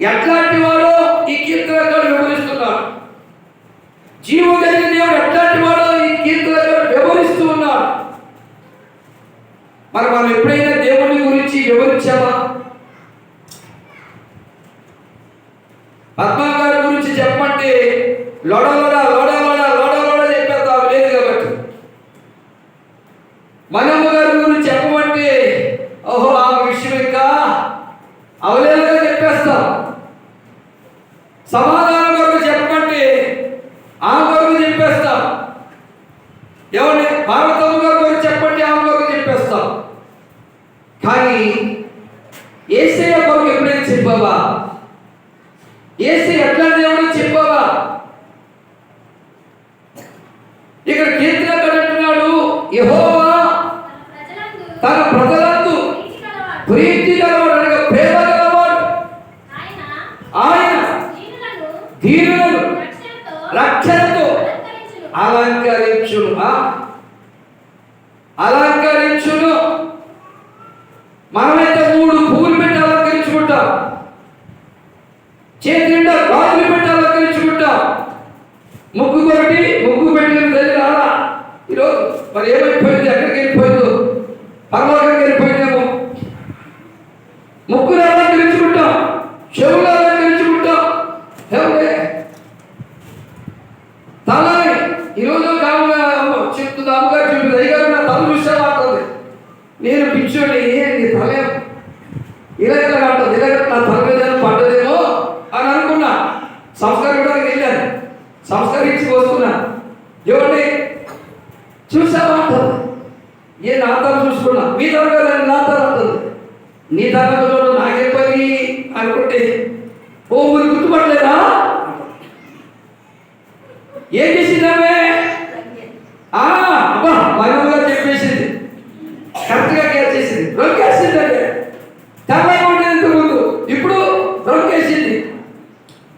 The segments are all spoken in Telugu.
ఎట్లాంటి వాడో ఈ కీర్తనకాడు వివరిస్తున్నాడు. జీవం కలిగిన దేవుడు ఎట్లాంటి వాడో ఈ కీర్తనకాడు వివరిస్తూ ఉన్నాడు. మరి మనం ఎప్పుడైనా దేవుని గురించి వివరించామా? పద్మా గారి గురించి చెప్పమంటే లొడ లొడ లొడ లొడ లొడ చెప్పేద్దాం లేదు కాబట్టి. మనమ్మ గారి గురించి చెప్పమంటే ఓహో ఆ విషయం ఇంకా అవలేదు చెప్పేస్తాం సమాధానం కొరకు చెప్పమంటే ఆ కొరకు చెప్పేస్తాం ఎవరిని? భారతమ్మ గారి గురించి చెప్పండి ఆమె కొరకు చెప్పేస్తాం. కానీ ఏసయ్య కొరకు ఎప్పుడైనా చెప్పావా? ఏసీ ఎట్లా దేవుడు చెప్పావా? ఇక్కడ కీర్తన అంటున్నాడు యెహోవా తన ప్రజలందు ప్రీతి గలవాడు అనగా ప్రేమ గలవాడు. ఆయన దీనులను రక్షణతో అలంకరించును. అలంకరించును. మనమైతే మూడు పువ్వులు పెట్టి అలంకరించుకుంటాం. చేతి నిండా గాజులు పెట్టి అలంకరించుకుంటాం. ముగ్గు కొట్టి ముగ్గు పెట్టిన తల్లి రాలా ఈరోజు మరి ఏమో నేను పిచ్చోడి నీ తల ఇలా ఇలా అంటుంది ఇలా నా తల మీద పడ్డదేమో అని అనుకున్నా. సంస్కరించడానికి వెళ్ళాను. సంస్కరించి వస్తున్నా. ఏమండి? చూసావా అంటుంది. ఏ నా తల చూసుకున్నా? మీ తల కదా నా తల అంటుంది. నీ తల నాకే పని? అనుకుంటే. ఓ మీరు గుర్తుపడలేదా ఏం చేసిందా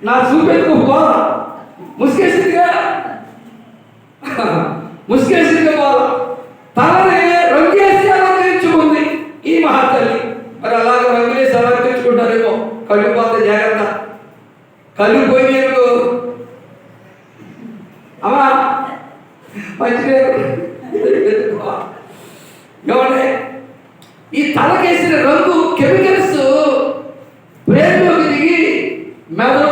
నా చూపెట్టుకో పోలా ముసుకేసిందిగా ముసుగేసిందిగా. పోలా తలని రంగేసి అలంకరించుకుంది ఈ మహాతల్లి. మరి అలాగ రంగులేసి అలంకరించుకుంటారేమో. కళ్ళు పోతే జాగ్రత్త. కళ్ళు పోయినారు అమ్మా మంచిగా ఏమంటే ఈ తలకేసిన రంగు కెమికల్స్ బ్రెయిన్లోకి దిగి మెదడు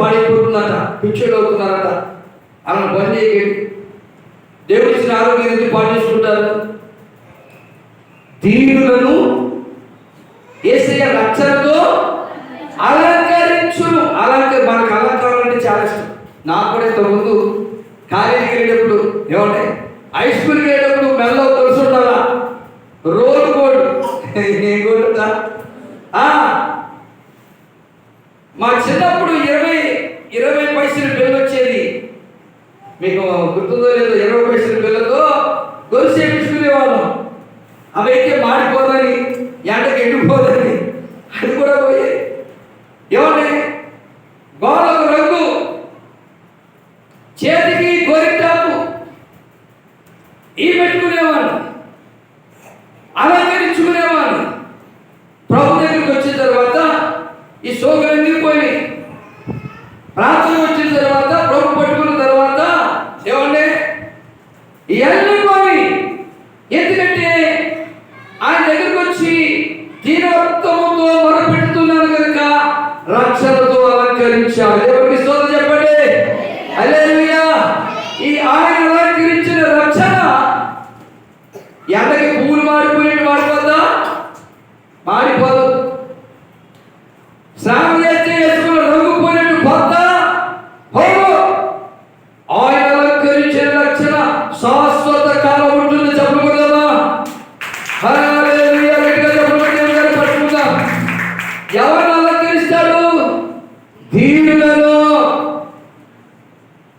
మైండ్ కూడా పాడైపోతుందట పిచ్చోడు అవుతున్నారట అలా పని చేయకండి. దేవుడు ఇచ్చిన ఆరోగ్యం ఎందుకు పాడు దీనులను ఏసయ్య రక్షణతో అలంకరించును. అలంక మనకు అలంకారం అంటే చాలా ఇష్టం. నాకు కూడా ఇంతకుముందు కాలేజీకి వెళ్ళేటప్పుడు ఏమంటే హై స్కూల్కి వెళ్ళేటప్పుడు మెల్ల తెలుసు రోడ్ కోడ్ నేను కూడా ఆ, మా చిన్నప్పుడు ఇరవై ఇరవై పైసలు బిల్లు వచ్చేది. మీకు గుర్తుందో లేదో ఇరవై పైసల బిల్లతో గొలుసు చేయించుకునేవాళ్ళం అవి అయితే మాడిపోదని ఎండకి ఎండిపోదని అది కూడా పోయి. ఏమండి? గోడకు రంగు చేతికి గోరింటాకు ఈ పెట్టుకునేవాళ్ళు. అలంకరించుకునేవాళ్ళు. ప్రభు దగ్గరికి వచ్చిన తర్వాత ఈ సోగులన్నీ పోయినాయి ప్రార్థన వచ్చిన తర్వాత ప్రభు పట్టుకున్న తర్వాత ఏమండి ఇవన్నీ పోయి ఎందుకంటే ఆయన దగ్గరికి వచ్చి దీనత్వముతో మొరపెడుతున్నాను కనుక రక్షణతో అలంకరించాడు ఎవరికి సోద చెప్పండి. అలేలుయా ఈ ఆయన అలంకరించిన రక్షణ ఎంతకి పూలు మారిపోయిన వాడి వద్ద మారిపోదు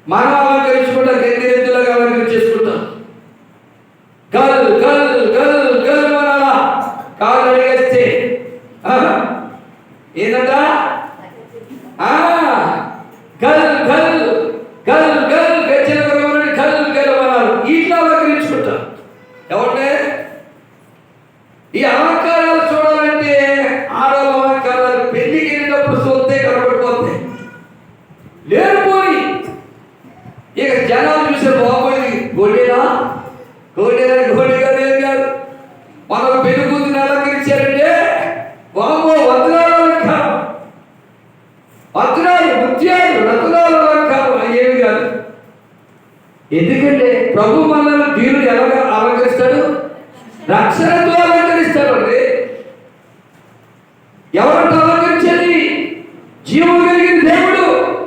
మనం అలంకరించుకుంటాం గెంగిరెద్దులుగా అలంకరించేసుకుంటాం. గల్ గల్ గల్ గల్ అనాలా కాలు అడిగేస్తే ఏంటంట మన పెనుగుందిని అలంకరించారంటే? వామో వదనాలు అలంకారం. వదనాలు ముత్యాలు రతనాలు అలంకారం. అయ్యేవి కాదు. ఎందుకంటే ప్రభు మనల్ని దీనుడు ఎలా అలంకరిస్తాడు? రక్షణతో అలంకరిస్తాడు అండి. ఎవరంటే అలంకరించేది? జీవం కలిగిన దేవుడు.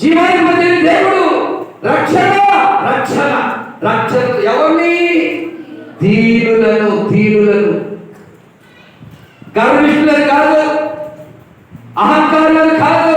జీవాధిపతి దేవుడు. రక్షణ రక్షణ రక్షణ. ఎవరిని? దీనులను దీనులను గర్విష్ఠులను కాదు అహంకారులను కాదు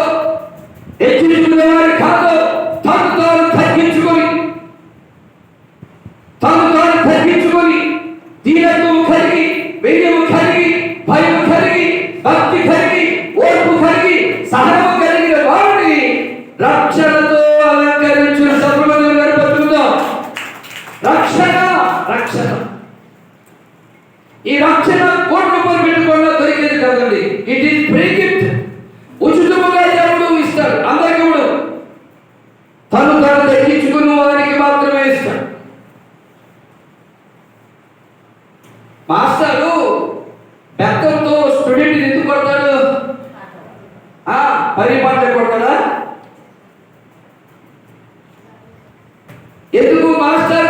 Pasa